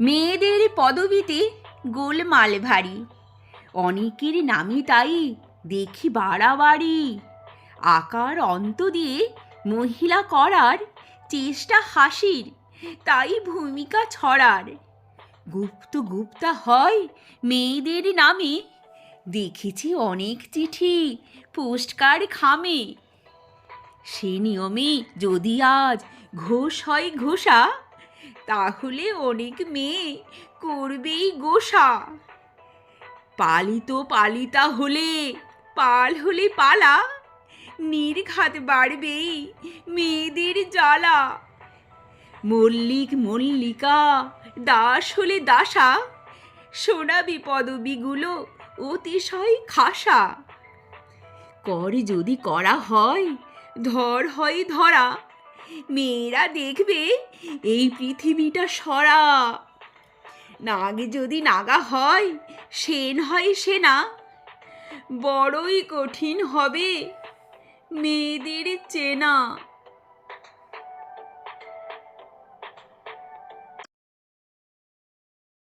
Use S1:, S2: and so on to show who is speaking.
S1: মেয়েদের পদবিতে গোলমাল ভারী। অনেকের নামই তাই, দেখি বাড়াবাড়ি। আকার অন্ত দিয়ে মহিলা করার চেষ্টা হাসির, তাই ভূমিকা ছড়ার। গুপ্ত গুপ্তা হয় মেয়েদের নামে। দেখেছি অনেক চিঠি পোস্টকার্ড খামে। সে নিয়মে যদি আজ ঘোষ হয় ঘোষা তাহলে অনেক মেয়ে করবেই গোসা। পালিত পালিতা হলে, পাল হলে পালা, নির্ঘাত বাড়বেই মেয়েদের জ্বালা। মল্লিক মল্লিকা, দাস হলে দাসা সোনাবি পদবিগুলো অতিশয় খাসা। কর যদি করা হয়, ধর হয় ধরা মেয়েরা দেখবে এই পৃথিবীটা সরা। নাগ যদি নাগা হয়, সেন হয় সেনা। বড়ই কঠিন হবে মেয়েদের চেনা।